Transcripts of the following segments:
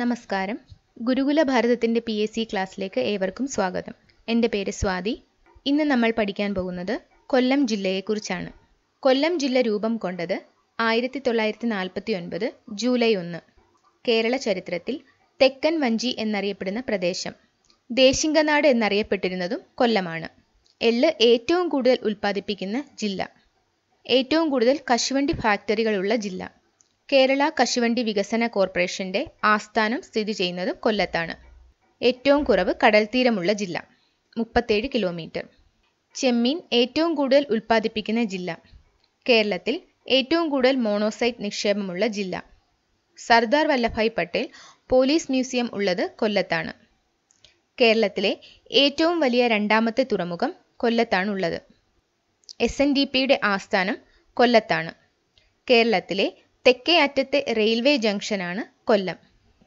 നമസ്കാരം. ഗുരുകുല ഭാരതത്തിന്റെ പി എസ് സി ക്ലാസ്സിലേക്ക് ഏവർക്കും സ്വാഗതം. എന്റെ പേര് സ്വാതി. ഇന്ന് നമ്മൾ പഠിക്കാൻ പോകുന്നത് കൊല്ലം ജില്ലയെക്കുറിച്ചാണ്. കൊല്ലം ജില്ല രൂപം കൊണ്ടത് ആയിരത്തി തൊള്ളായിരത്തി നാൽപ്പത്തി ഒൻപത് ജൂലൈ ഒന്ന്. കേരള ചരിത്രത്തിൽ തെക്കൻ വഞ്ചി എന്നറിയപ്പെടുന്ന പ്രദേശം. ദേശിംഗനാട് എന്നറിയപ്പെട്ടിരുന്നതും കൊല്ലമാണ്. എള്ള് ഏറ്റവും കൂടുതൽ ഉൽപ്പാദിപ്പിക്കുന്ന ജില്ല. ഏറ്റവും കൂടുതൽ കശുവണ്ടി ഫാക്ടറികളുള്ള ജില്ല. കേരള കശുവണ്ടി വികസന കോർപ്പറേഷന്റെ ആസ്ഥാനം സ്ഥിതി ചെയ്യുന്നതും കൊല്ലത്താണ്. ഏറ്റവും കുറവ് കടൽത്തീരമുള്ള ജില്ല. മുപ്പത്തേഴ് കിലോമീറ്റർ. ചെമ്മീൻ ഏറ്റവും കൂടുതൽ ഉൽപ്പാദിപ്പിക്കുന്ന ജില്ല. കേരളത്തിൽ ഏറ്റവും കൂടുതൽ മോണോസൈറ്റ് നിക്ഷേപമുള്ള ജില്ല. സർദാർ വല്ലഭായ് പട്ടേൽ പോലീസ് മ്യൂസിയം ഉള്ളത് കൊല്ലത്താണ്. കേരളത്തിലെ ഏറ്റവും വലിയ രണ്ടാമത്തെ തുറമുഖം കൊല്ലത്താണുള്ളത്. എസ് എൻ ഡി പിയുടെ ആസ്ഥാനം കൊല്ലത്താണ്. കേരളത്തിലെ തെക്കേ അറ്റത്തെ റെയിൽവേ ജംഗ്ഷനാണ് കൊല്ലം.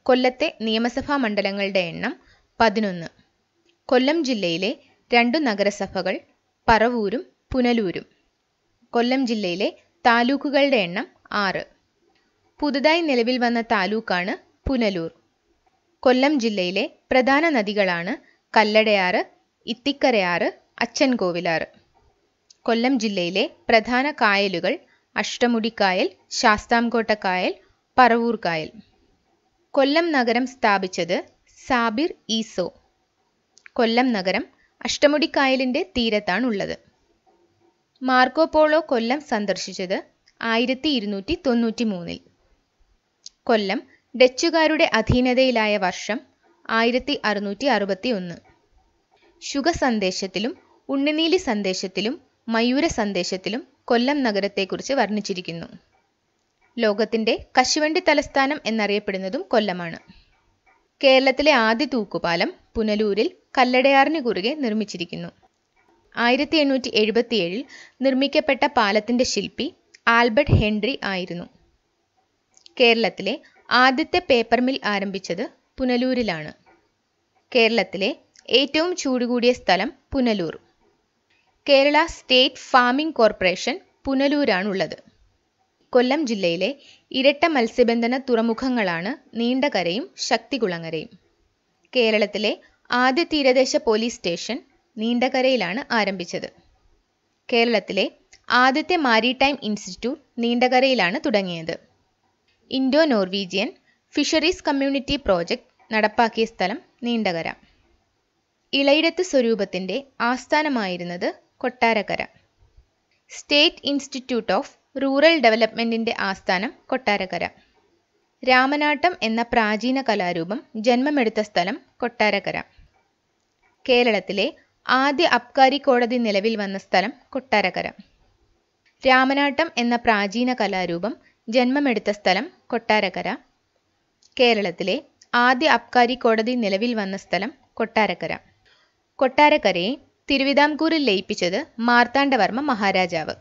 കൊല്ലത്തെ നിയമസഭാ മണ്ഡലങ്ങളുടെ എണ്ണം പതിനൊന്ന്. കൊല്ലം ജില്ലയിലെ രണ്ടു നഗരസഭകൾ പറവൂരും പുനലൂരും. കൊല്ലം ജില്ലയിലെ താലൂക്കുകളുടെ എണ്ണം ആറ്. പുതുതായി നിലവിൽ വന്ന താലൂക്കാണ് പുനലൂർ. കൊല്ലം ജില്ലയിലെ പ്രധാന നദികളാണ് കല്ലടയാറ് ഇത്തിക്കരയാറ് അച്ചൻകോവിലാറ്. കൊല്ലം ജില്ലയിലെ പ്രധാന കായലുകൾ അഷ്ടമുടിക്കായൽ ശാസ്താംകോട്ടക്കായൽ പറവൂർ കായൽ കൊല്ലം നഗരം സ്ഥാപിച്ചത് സാബിർ ഈസോ. കൊല്ലം നഗരം അഷ്ടമുടിക്കായലിന്റെ തീരത്താണുള്ളത്. മാർക്കോപോളോ കൊല്ലം സന്ദർശിച്ചത് ആയിരത്തി ഇരുന്നൂറ്റി തൊണ്ണൂറ്റി മൂന്നിൽ കൊല്ലം ഡച്ചുകാരുടെ അധീനതയിലായ വർഷം ആയിരത്തി അറുന്നൂറ്റി അറുപത്തി ഒന്ന് ശുഗ സന്ദേശത്തിലും ഉണ്ണിനീലി സന്ദേശത്തിലും മയൂര സന്ദേശത്തിലും കൊല്ലം നഗരത്തെക്കുറിച്ച് വർണിച്ചിരിക്കുന്നു. ലോകത്തിന്റെ കശുവണ്ടി തലസ്ഥാനം എന്നറിയപ്പെടുന്നതും കൊല്ലമാണ്. കേരളത്തിലെ ആദ്യ തൂക്കുപാലം പുനലൂരിൽ കല്ലടയാറിന് കുറുകെ നിർമ്മിച്ചിരിക്കുന്നു. ആയിരത്തി എണ്ണൂറ്റി എഴുപത്തിയേഴിൽ നിർമ്മിക്കപ്പെട്ട പാലത്തിന്റെ ശില്പി ആൽബർട്ട് ഹെൻറി ആയിരുന്നു. കേരളത്തിലെ ആദ്യത്തെ പേപ്പർ മിൽ ആരംഭിച്ചത് പുനലൂരിലാണ്. കേരളത്തിലെ ഏറ്റവും ചൂടുകൂടിയ സ്ഥലം Punalur. Kerala state farming corporation പുനലൂരാണുള്ളത്. Kollam ജില്ലയിലെ ഇരട്ട മത്സ്യബന്ധന തുറമുഖങ്ങളാണ് നീണ്ടകരയും ശക്തികുളങ്ങരയും. കേരളത്തിലെ ആദ്യ തീരദേശ പോലീസ് സ്റ്റേഷൻ നീണ്ടകരയിലാണ് ആരംഭിച്ചത്. കേരളത്തിലെ ആദ്യത്തെ മാരിടൈം ഇൻസ്റ്റിറ്റ്യൂട്ട് നീണ്ടകരയിലാണ് തുടങ്ങിയത്. Indo Norwegian fisheries community project നടപ്പാക്കിയ സ്ഥലം നീണ്ടകര. ഇളയിടത്ത് സ്വരൂപത്തിന്റെ ആസ്ഥാനമായിരുന്നത് Kottarakkara. State institute of rural ഡെവലപ്മെന്റിന്റെ ആസ്ഥാനം കൊട്ടാരക്കര. രാമനാട്ടം എന്ന പ്രാചീന കലാരൂപം ജന്മമെടുത്ത സ്ഥലം കൊട്ടാരക്കര. കേരളത്തിലെ ആദ്യ അബ്കാരി കോടതി നിലവിൽ വന്ന സ്ഥലം കൊട്ടാരക്കര. രാമനാട്ടം എന്ന പ്രാചീന കലാരൂപം ജന്മമെടുത്ത സ്ഥലം കൊട്ടാരക്കര. കേരളത്തിലെ ആദ്യ അബ്കാരി കോടതി നിലവിൽ വന്ന സ്ഥലം കൊട്ടാരക്കര. കൊട്ടാരക്കരയെ തിരുവിതാംകൂറിൽ ലയിപ്പിച്ചത് മാർത്താണ്ഡവർമ്മ മഹാരാജാവ്.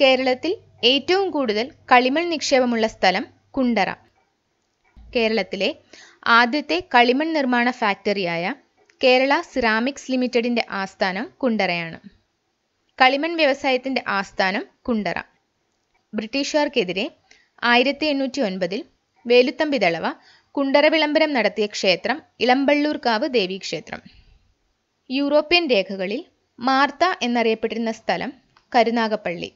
കേരളത്തിൽ ഏറ്റവും കൂടുതൽ കളിമൺ നിക്ഷേപമുള്ള സ്ഥലം കുണ്ടറ. കേരളത്തിലെ ആദ്യത്തെ കളിമൺ നിർമ്മാണ ഫാക്ടറിയായ കേരള സിറാമിക്സ് ലിമിറ്റഡിന്റെ ആസ്ഥാനം കുണ്ടറയാണ്. കളിമൺ വ്യവസായത്തിന്റെ ആസ്ഥാനം കുണ്ടറ. ബ്രിട്ടീഷുകാർക്കെതിരെ ആയിരത്തി എണ്ണൂറ്റി ഒൻപതിൽ വേലുത്തമ്പി ദളവ കുണ്ടറ വിളംബരം നടത്തിയ ക്ഷേത്രം ഇളമ്പള്ളൂർക്കാവ് ദേവീക്ഷേത്രം. യൂറോപ്യൻ രേഖകളിൽ മാർത്ത എന്നറിയപ്പെട്ടിരുന്ന സ്ഥലം കരുനാഗപ്പള്ളി.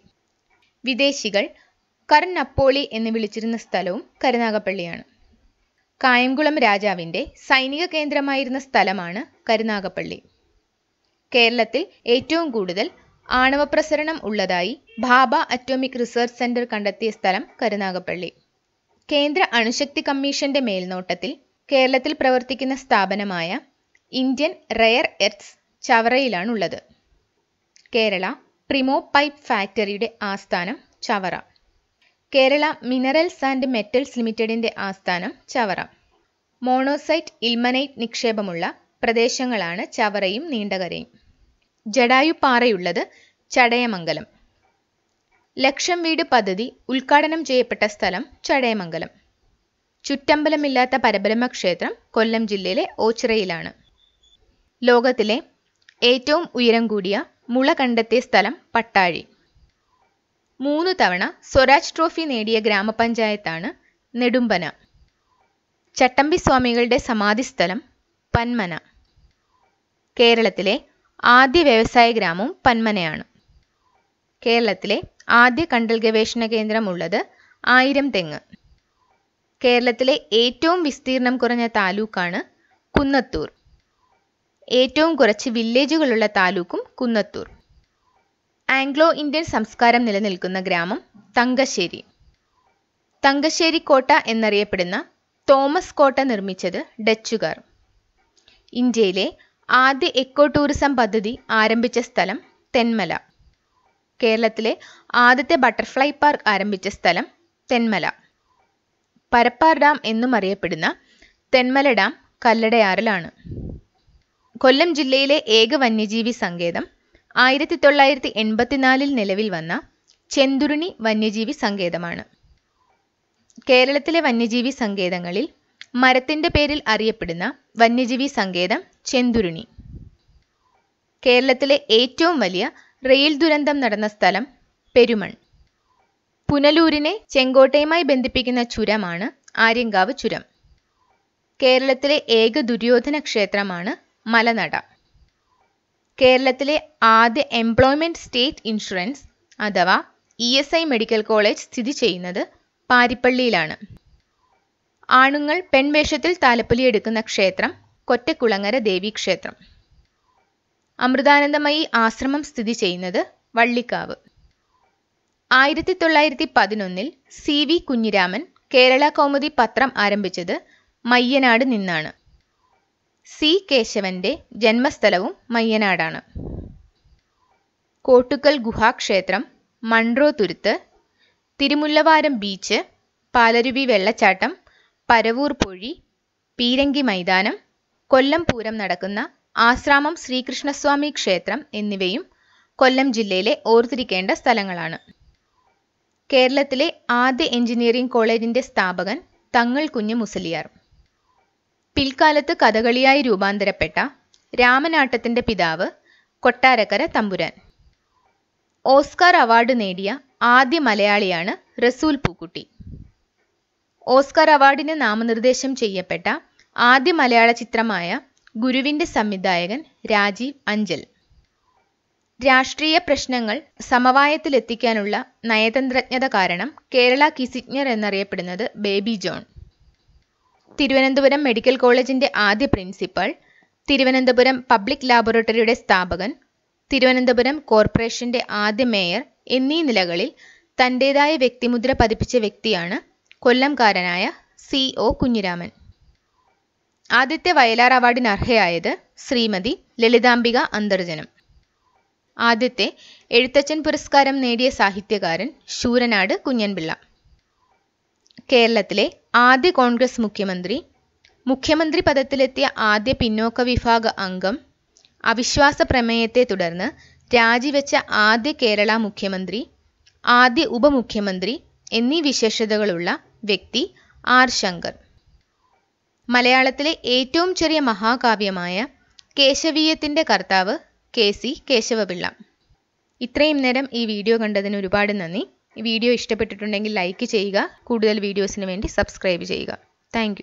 വിദേശികൾ കർനപ്പോളി എന്ന് വിളിച്ചിരുന്ന സ്ഥലവും കരുനാഗപ്പള്ളിയാണ്. കായംകുളം രാജാവിന്റെ സൈനിക കേന്ദ്രമായിരുന്ന സ്ഥലമാണ് കരുനാഗപ്പള്ളി. കേരളത്തിൽ ഏറ്റവും കൂടുതൽ ആണവ പ്രസരണം ഉള്ളതായി ഭാബ അറ്റോമിക് റിസർച്ച് സെന്റർ കണ്ടെത്തിയ സ്ഥലം കരുനാഗപ്പള്ളി. കേന്ദ്ര അണുശക്തി കമ്മീഷന്റെ മേൽനോട്ടത്തിൽ കേരളത്തിൽ പ്രവർത്തിക്കുന്ന സ്ഥാപനമായ ഇന്ത്യൻ റെയർ എർത്ത്സ് ചവറയിലാണുള്ളത്. കേരള പ്രിമോ പൈപ്പ് ഫാക്ടറിയുടെ ആസ്ഥാനം Chavara. Kerala minerals and metals ലിമിറ്റഡിന്റെ ആസ്ഥാനം ചവറ. മോണോസൈറ്റ് ഇൽമനൈറ്റ് നിക്ഷേപമുള്ള പ്രദേശങ്ങളാണ് ചവറയും നീണ്ടകരയും. ജടായുപ്പാറയുള്ളത് ചടയമംഗലം. ലക്ഷം വീട് പദ്ധതി ഉദ്ഘാടനം ചെയ്യപ്പെട്ട സ്ഥലം ചടയമംഗലം. ചുറ്റമ്പലമില്ലാത്ത പരബ്രഹ്മ ക്ഷേത്രം കൊല്ലം ജില്ലയിലെ ഓച്ചിറയിലാണ്. ലോകത്തിലെ ഏറ്റവും ഉയരം കൂടിയ മുള കണ്ടെത്തിയ സ്ഥലം പട്ടാഴി. മൂന്ന് തവണ സ്വരാജ് ട്രോഫി നേടിയ ഗ്രാമപഞ്ചായത്താണ് നെടുമ്പന. ചട്ടമ്പി സ്വാമികളുടെ സമാധിസ്ഥലം പന്മന. കേരളത്തിലെ ആദ്യ വ്യവസായ ഗ്രാമവും പന്മനയാണ്. കേരളത്തിലെ ആദ്യ കണ്ടൽ ഗവേഷണ കേന്ദ്രമുള്ളത് ആയിരം തെങ്ങ്. കേരളത്തിലെ ഏറ്റവും വിസ്തീർണം കുറഞ്ഞ താലൂക്കാണ് കുന്നത്തൂർ. ഏറ്റവും കുറച്ച് വില്ലേജുകളുള്ള താലൂക്കും കുന്നത്തൂർ. ആംഗ്ലോ ഇന്ത്യൻ സംസ്കാരം നിലനിൽക്കുന്ന ഗ്രാമം തങ്കശ്ശേരി. തങ്കശ്ശേരി കോട്ട എന്നറിയപ്പെടുന്ന തോമസ് കോട്ട നിർമ്മിച്ചത് ഡച്ചുകാർ. ഇന്ത്യയിലെ ആദ്യ എക്കോ ടൂറിസം പദ്ധതി ആരംഭിച്ച സ്ഥലം തെന്മല. കേരളത്തിലെ ആദ്യത്തെ ബട്ടർഫ്ലൈ പാർക്ക് ആരംഭിച്ച സ്ഥലം തെന്മല. പരപ്പാർ ഡാം എന്നും അറിയപ്പെടുന്ന തെന്മല ഡാം കല്ലടയാറിലാണ്. കൊല്ലം ജില്ലയിലെ ഏക വന്യജീവി സങ്കേതം ആയിരത്തി തൊള്ളായിരത്തി എൺപത്തിനാലിൽ നിലവിൽ വന്ന ചെന്തുരുണി വന്യജീവി സങ്കേതമാണ്. കേരളത്തിലെ വന്യജീവി സങ്കേതങ്ങളിൽ മരത്തിന്റെ പേരിൽ അറിയപ്പെടുന്ന വന്യജീവി സങ്കേതം ചെന്തുരുണി. കേരളത്തിലെ ഏറ്റവും വലിയ റെയിൽ ദുരന്തം നടന്ന സ്ഥലം പെരുമൺ. പുനലൂരിനെ ചെങ്കോട്ടയുമായി ബന്ധിപ്പിക്കുന്ന ചുരമാണ് ആര്യങ്കാവ് ചുരം. കേരളത്തിലെ ഏക ദുര്യോധന ക്ഷേത്രമാണ് മലനട. കേരളത്തിലെ ആദ്യ എംപ്ലോയ്മെന്റ് സ്റ്റേറ്റ് ഇൻഷുറൻസ് അഥവാ E S I medical college സ്ഥിതി ചെയ്യുന്നത് പാരിപ്പള്ളിയിലാണ്. ആണുങ്ങൾ പെൺവേഷത്തിൽ താലപ്പൊലിയെടുക്കുന്ന ക്ഷേത്രം കൊറ്റക്കുളങ്ങര ദേവി ക്ഷേത്രം. അമൃതാനന്ദമയി ആശ്രമം സ്ഥിതി ചെയ്യുന്നത് വള്ളിക്കാവ്. ആയിരത്തി തൊള്ളായിരത്തി പതിനൊന്നിൽ സി വി കുഞ്ഞിരാമൻ കേരള കൗമുദി പത്രം ആരംഭിച്ചത് മയ്യനാട് നിന്നാണ്. സി കേശവന്റെ ജന്മസ്ഥലവും മയ്യനാടാണ്. കോട്ടുക്കൽ ഗുഹാക്ഷേത്രം മൺട്രോ തുരുത്ത് തിരുമുല്ലവാരം ബീച്ച് പാലരുവി വെള്ളച്ചാട്ടം പരവൂർ പൊഴി പീരങ്കി മൈതാനം കൊല്ലംപൂരം നടക്കുന്ന ആശ്രാമം ശ്രീകൃഷ്ണസ്വാമി ക്ഷേത്രം എന്നിവയും കൊല്ലം ജില്ലയിലെ ഓർത്തിരിക്കേണ്ട സ്ഥലങ്ങളാണ്. കേരളത്തിലെ ആദ്യ എഞ്ചിനീയറിംഗ് കോളേജിന്റെ സ്ഥാപകൻ തങ്ങൾ കുഞ്ഞ് മുസലിയാർ. പിൽക്കാലത്ത് കഥകളിയായി രൂപാന്തരപ്പെട്ട രാമനാട്ടത്തിന്റെ പിതാവ് കൊട്ടാരക്കര തമ്പുരാൻ. ഓസ്കാർ അവാർഡ് നേടിയ ആദ്യ മലയാളിയാണ് റസൂൽ പൂക്കുട്ടി. ഓസ്കാർ അവാർഡിന് നാമനിർദ്ദേശം ചെയ്യപ്പെട്ട ആദ്യ മലയാള ചിത്രമായ ഗുരുവിന്റെ സംവിധായകൻ രാജീവ് അഞ്ചൽ. രാഷ്ട്രീയ പ്രശ്നങ്ങൾ സമവായത്തിലെത്തിക്കാനുള്ള നയതന്ത്രജ്ഞത കാരണം കേരള കിസിജ്ഞർ എന്നറിയപ്പെടുന്നത് ബേബി ജോൺ. തിരുവനന്തപുരം മെഡിക്കൽ കോളേജിന്റെ ആദ്യ പ്രിൻസിപ്പൽ തിരുവനന്തപുരം പബ്ലിക് ലാബോറട്ടറിയുടെ സ്ഥാപകൻ തിരുവനന്തപുരം കോർപ്പറേഷന്റെ ആദ്യ മേയർ എന്നീ നിലകളിൽ തന്റേതായ വ്യക്തിമുദ്ര പതിപ്പിച്ച വ്യക്തിയാണ് കൊല്ലംകാരനായ സി ഒ കുഞ്ഞിരാമൻ. ആദ്യത്തെ വയലാർ അവാർഡിന് അർഹയായത് ശ്രീമതി ലളിതാംബിക അന്തർജനം. ആദ്യത്തെ എഴുത്തച്ഛൻ പുരസ്കാരം നേടിയ സാഹിത്യകാരൻ ശൂരനാട് കുഞ്ഞൻപിള്ള. കേരളത്തിലെ ആദ്യ കോൺഗ്രസ് മുഖ്യമന്ത്രി മുഖ്യമന്ത്രി പദത്തിലെത്തിയ ആദ്യ പിന്നോക്ക വിഭാഗ അംഗം അവിശ്വാസ പ്രമേയത്തെ തുടർന്ന് രാജിവെച്ച ആദ്യ കേരള മുഖ്യമന്ത്രി ആദ്യ ഉപമുഖ്യമന്ത്രി എന്നീ വിശേഷതകളുള്ള വ്യക്തി ആർ ശങ്കർ. മലയാളത്തിലെ ഏറ്റവും ചെറിയ മഹാകാവ്യമായ കേശവീയത്തിന്റെ കർത്താവ് കെ സി കേശവപിള്ള. ഇത്രയും നേരം ഈ വീഡിയോ കണ്ടതിന് ഒരുപാട് നന്ദി. ഈ വീഡിയോ ഇഷ്ടപ്പെട്ടിട്ടുണ്ടെങ്കിൽ ലൈക്ക് ചെയ്യുക. കൂടുതൽ വീഡിയോസിന് വേണ്ടി സബ്സ്ക്രൈബ് ചെയ്യുക. താങ്ക്